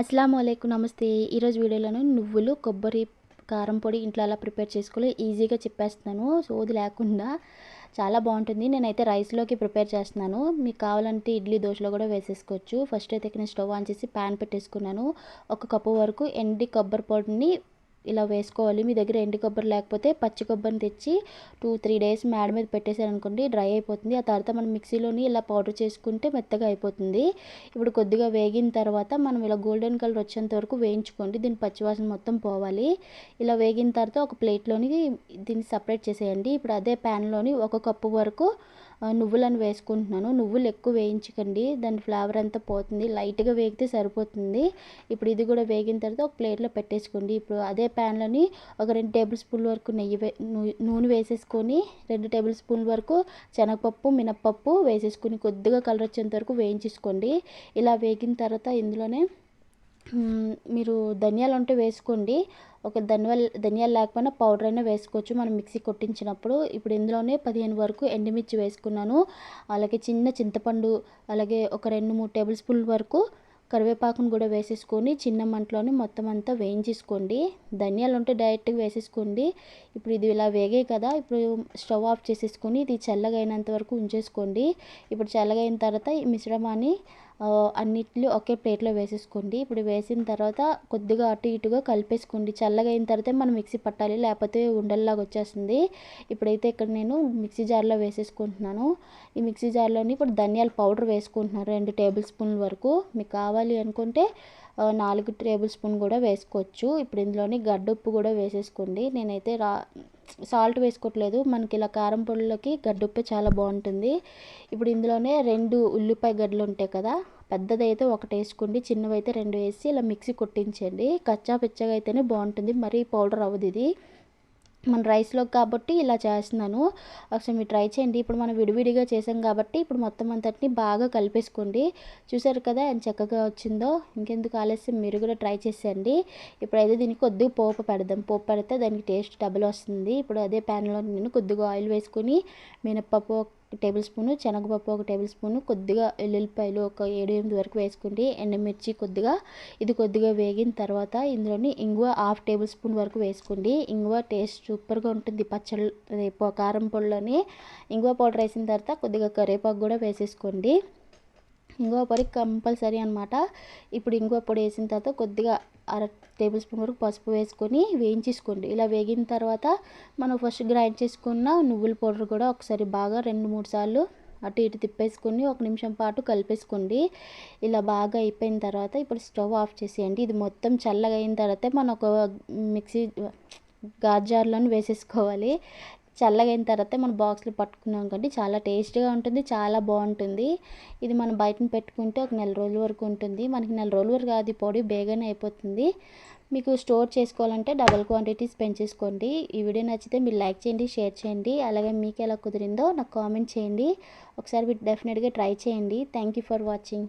అస్సలం అయికు నమస్తే ఈరోజు వీడియోలోను నువ్వులు కొబ్బరి కారం పొడి ఇంట్లో అలా ప్రిపేర్ చేసుకోలే ఈజీగా చెప్పేస్తున్నాను. సోది లేకుండా చాలా బాగుంటుంది. నేనైతే రైస్లోకి ప్రిపేర్ చేస్తున్నాను. మీకు కావాలంటే ఇడ్లీ దోశలో కూడా వేసేసుకోవచ్చు. ఫస్ట్ అయితే నేను స్టవ్ ఆన్ చేసి ప్యాన్ పెట్టేసుకున్నాను. ఒక కప్పు వరకు ఎండి కొబ్బరి పొడిని ఇలా వేసుకోవాలి. మీ దగ్గర ఎండు కొబ్బరి లేకపోతే పచ్చి కొబ్బరిని తెచ్చి టూ త్రీ డేస్ మేడ మీద పెట్టేశారనుకోండి డ్రై అయిపోతుంది. ఆ తర్వాత మనం మిక్సీలోని ఇలా పౌడర్ చేసుకుంటే మెత్తగా అయిపోతుంది. ఇప్పుడు కొద్దిగా వేగిన తర్వాత మనం ఇలా గోల్డెన్ కలర్ వచ్చేంత వరకు వేయించుకోండి. దీని పచ్చివాసన మొత్తం పోవాలి. ఇలా వేగిన తర్వాత ఒక ప్లేట్లోని దీన్ని సపరేట్ చేసేయండి. ఇప్పుడు అదే ప్యాన్లోని ఒక కప్పు వరకు నువ్వులను వేసుకుంటున్నాను. నువ్వులు ఎక్కువ వేయించకండి. దాని ఫ్లేవర్ అంతా పోతుంది. లైట్గా వేగితే సరిపోతుంది. ఇప్పుడు ఇది కూడా వేగిన తర్వాత ఒక ప్లేట్లో పెట్టేసుకోండి. ఇప్పుడు అదే ప్యాన్లోని ఒక రెండు టేబుల్ స్పూన్ల వరకు నెయ్యి వే నూనె వేసేసుకొని రెండు టేబుల్ స్పూన్ల వరకు శనగపప్పు మినప్పప్పు వేసేసుకొని కొద్దిగా కలర్ వచ్చేంత వరకు వేయించేసుకోండి. ఇలా వేగిన తర్వాత ఇందులోనే మీరు ధనియాలు ఉంటే వేసుకోండి. ఒక ధనియాల ధనియాలు లేకపోయినా పౌడర్ అయినా వేసుకోవచ్చు. మనం మిక్సీ కొట్టించినప్పుడు ఇప్పుడు ఇందులోనే పదిహేను వరకు ఎండుమిర్చి వేసుకున్నాను. అలాగే చిన్న చింతపండు అలాగే ఒక రెండు మూడు టేబుల్ స్పూన్ వరకు కరివేపాకును కూడా వేసేసుకొని చిన్న మంటలోనే మొత్తం అంతా వేయించేసుకోండి. ధనియాలు ఉంటే డైరెక్ట్గా వేసేసుకోండి. ఇప్పుడు ఇది ఇలా వేగే కదా ఇప్పుడు స్టవ్ ఆఫ్ చేసేసుకొని ఇది చల్లగా అయినంత వరకు ఉంచేసుకోండి. ఇప్పుడు చల్లగా అయిన తర్వాత ఈ మిశ్రమాన్ని అన్నిట్లు ఒకే ప్లేట్లో వేసేసుకోండి. ఇప్పుడు వేసిన తర్వాత కొద్దిగా అటు ఇటుగా కలిపేసుకోండి. చల్లగా అయిన తర్వాత మనం మిక్సీ పట్టాలి లేకపోతే ఉండల్లాగా వచ్చేస్తుంది. ఇప్పుడైతే ఇక్కడ నేను మిక్సీ జార్లో వేసేసుకుంటున్నాను. ఈ మిక్సీ జార్లోని ఇప్పుడు ధనియాల పౌడర్ వేసుకుంటున్నాను రెండు టేబుల్ స్పూన్ల వరకు. మీకు కావాలి అనుకుంటే నాలుగు టేబుల్ స్పూన్ కూడా వేసుకోవచ్చు. ఇప్పుడు ఇందులోని గడ్డ ఉప్పు కూడా వేసేసుకోండి. నేనైతే రా సాల్ట్ వేసుకోవట్లేదు. మనకి ఇలా కారం పొడిలోకి గడ్డుప్పే చాలా బాగుంటుంది. ఇప్పుడు ఇందులోనే రెండు ఉల్లిపాయ గడ్డలు ఉంటాయి కదా పెద్దదైతే ఒకటి వేసుకోండి చిన్నవైతే రెండు వేసి ఇలా మిక్సీ కొట్టించండి. కచ్చా పిచ్చగా అయితేనే బాగుంటుంది. మరీ పౌడర్ అవ్వదు ఇది. మన రైస్లో కాబట్టి ఇలా చేస్తున్నాను. ఒకసారి మీరు ట్రై చేయండి. ఇప్పుడు మనం విడివిడిగా చేసాం కాబట్టి ఇప్పుడు మొత్తం అంతటిని బాగా కలిపేసుకోండి. చూసారు కదా ఎంత చక్కగా వచ్చిందో. ఇంకెందుకు ఆలస్యం? మీరు కూడా ట్రై చేసేయండి. ఇప్పుడైతే దీనికి కొద్దిగా పోపు పెడదాం. పోపు పెడితే దానికి టేస్ట్ డబుల్ వస్తుంది. ఇప్పుడు అదే ప్యాన్లో నేను కొద్దిగా ఆయిల్ వేసుకొని మినప్పప్పు టేబుల్ స్పూను శనగపప్పు ఒక టేబుల్ స్పూను కొద్దిగా ఎల్లుల్లిపాయలు ఒక ఏడు ఎనిమిది వరకు వేసుకోండి ఎండుమిర్చి కొద్దిగా ఇది కొద్దిగా వేగిన తర్వాత ఇందులోని ఇంగువ హాఫ్ టేబుల్ స్పూన్ వరకు వేసుకోండి. ఇంగువ టేస్ట్ సూపర్గా ఉంటుంది. పచ్చళ్ళు కారం పొడిలోని ఇంగువ పౌడర్ వేసిన తర్వాత కొద్దిగా కరివేపాకు కూడా వేసేసుకోండి. ఇంగువ పొడి కంపల్సరీ అనమాట ఇప్పుడు ఇంగువ పొడి వేసిన తర్వాత కొద్దిగా అర టేబుల్ స్పూన్ వరకు పసుపు వేసుకొని వేయించేసుకోండి. ఇలా వేగిన తర్వాత మనం ఫస్ట్ గ్రైండ్ చేసుకున్న నువ్వుల పౌడర్ కూడా ఒకసారి బాగా రెండు మూడు సార్లు అటు ఇటు తిప్పేసుకొని ఒక నిమిషం పాటు కలిపేసుకోండి. ఇలా బాగా అయిపోయిన తర్వాత ఇప్పుడు స్టవ్ ఆఫ్ చేసేయండి. ఇది మొత్తం చల్లగా అయిన తర్వాత మనం ఒక మిక్సీ గాజార్లోని వేసేసుకోవాలి. చల్లగా అయిన తర్వాత మనం బాక్స్లో పట్టుకున్నాం కాబట్టి చాలా టేస్ట్గా ఉంటుంది చాలా బాగుంటుంది. ఇది మనం బయటను పెట్టుకుంటే ఒక నెల రోజుల వరకు ఉంటుంది. మనకి నెల రోజుల వరకు అది పొడి బేగానే అయిపోతుంది. మీకు స్టోర్ చేసుకోవాలంటే డబల్ క్వాంటిటీస్ పెంచేసుకోండి ఈ వీడియో నచ్చితే మీరు లైక్ చేయండి షేర్ చేయండి. అలాగే మీకు ఎలా కుదిరిందో నాకు కామెంట్ చేయండి. ఒకసారి మీరు డెఫినెట్గా ట్రై చేయండి. Thank you for watching.